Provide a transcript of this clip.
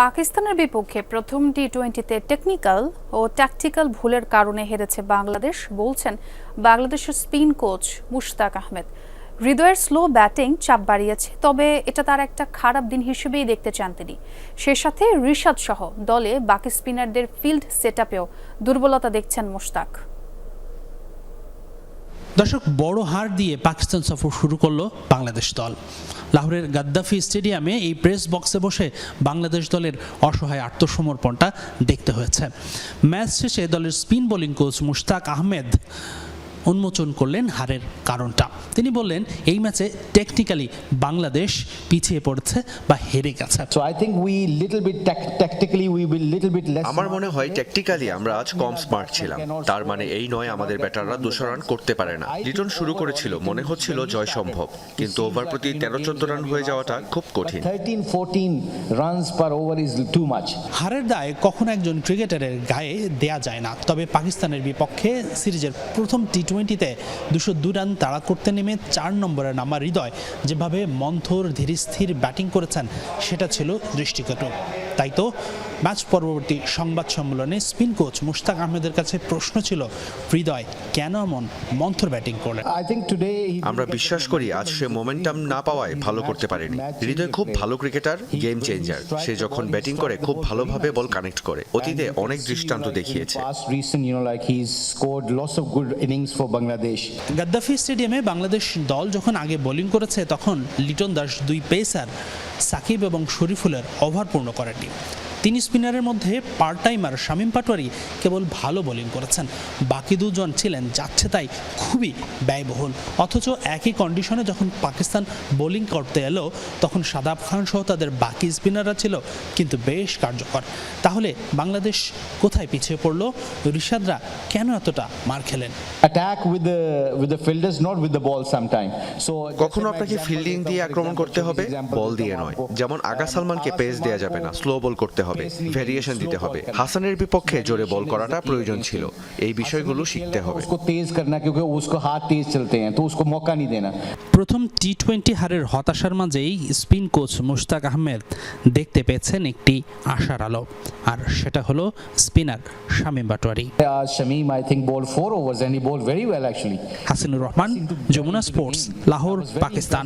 পাকিস্তানের বিপক্ষে প্রথম টি টোয়েন্টিতে টেকনিক্যাল ও ট্যাকটিক্যাল ভুলের কারণে হেরেছে বাংলাদেশ, বলছেন বাংলাদেশের স্পিন কোচ মুশতাক আহমেদ। হৃদয়ের স্লো ব্যাটিং চাপ বাড়িয়েছে, তবে এটা তার একটা খারাপ দিন হিসেবেই দেখতে চান তিনি। সে সাথে রিশাদ সহ দলে বাকি স্পিনারদের ফিল্ড সেটআপেও দুর্বলতা দেখছেন মুশতাক। দর্শক, বড় হার দিয়ে পাকিস্তান সফর শুরু করল বাংলাদেশ দল। লাহোরের গাদ্দাফি স্টেডিয়ামে এই প্রেস বক্সে বসে বাংলাদেশ দলের অসহায় আত্মসমর্পণটা দেখতে হয়েছে। ম্যাচ শেষে দলের spin bowling coach Mushtaq Ahmed উন্মোচন করলেন হারের কারণটা। তিনি বললেন এই ম্যাচে টেকনিক্যালি বাংলাদেশ পিছিয়ে পড়েছে বা হেরে গেছে। I think we little bit tac- tactically we will little bit less. আমার মনে হয় টেকনিক্যালি আমরা আজ কম স্মার্ট ছিলাম। তার মানে এই নয় আমাদের ব্যাটাররা দুশো রান করতে পারে না। লিটন শুরু করেছিল মনে হচ্ছিল জয় সম্ভব। কিন্তু ওভার প্রতি তেরো চোদ্দ রান হয়ে যাওয়াটা খুব কঠিন। 13 14 runs per over is too much. হারের দায় কখনো একজন ক্রিকেটারের গায়ে দেয়া যায় না। তবে পাকিস্তানের বিপক্ষে সিরিজের প্রথম টি টোয়েন্টিতে দুশো দু রান তাড়া করতে নেমে চার নম্বরে নামা হৃদয়। যেভাবে মন্থর ধীরস্থির ব্যাটিং করেছেন, সেটা ছিল দৃষ্টিকটু। তাই তো? ম্যাচ পরবর্তী সংবাদ সম্মেলনে স্পিন কোচ মুশতাক আহমেদের কাছে প্রশ্ন ছিল হৃদয় কেন এমন মন্থর ব্যাটিং করলেন? আমরা বিশ্বাস করি আজ সে মোমেন্টাম না পাওয়ায় ভালো করতে পারেনি। হৃদয় খুব ভালো ক্রিকেটার গেম চেঞ্জার সে যখন ব্যাটিং করে খুব ভালোভাবে বল কানেক্ট করে। অতীতে অনেক দৃষ্টান্ত দেখিয়েছে. গাদ্দাফি স্টেডিয়ামে বাংলাদেশ দল যখন আগে বোলিং করেছে তখন লিটন দাস দুই পেসার সাকিব এবং শরীফুলের ওভার পূর্ণ করেননি তিন স্পিনারের মধ্যে পার্ট টাইমার শামীম পাটোয়ারি কেবল ভালো বোলিং করেছেন। বাকি দুজন ছিলেন, যাচ্ছে তাই খুবই ব্যয়বহুল। অথচ একই কন্ডিশনে যখন পাকিস্তান বোলিং করতে এলো, তখন সাদাব খান সহ তাদের বাকি স্পিনাররা ছিল কিন্তু বেশ কার্যকর। তাহলে বাংলাদেশ কোথায় পিছিয়ে পড়ল? ঋষাদরা কেন এতটা মার খেলেন? Attack with the with the fielders, not with the ball sometime. So কখনো আপনাকে ফিল্ডিং দিয়ে আক্রমণ করতে হবে বল দিয়ে নয় যেমন আগা সালমানকে পেস দেওয়া যাবে না স্লো বল করতে হবে ভেরিয়েশন দিতে হবে হাসানের বিপক্ষে জোরে বল করাটা প্রয়োজন ছিল এই বিষয়গুলো শিখতে হবে उसको तेज करना क्योंकि उसको हाथ तेज चलते हैं तो उसको मौका नहीं देना প্রথম টি টোয়েন্টি হারের হতাশার মাঝেই স্পিন কোচ মুশতাক আহমেদ দেখতে পেয়েছেন একটি আশার আলো আর সেটা হলো spinner Shamim Patowary Uh, Shamim, I think, bowled four overs and he bowled very well actually. Hasinur Rahman Jamuna sports Lahore Pakistan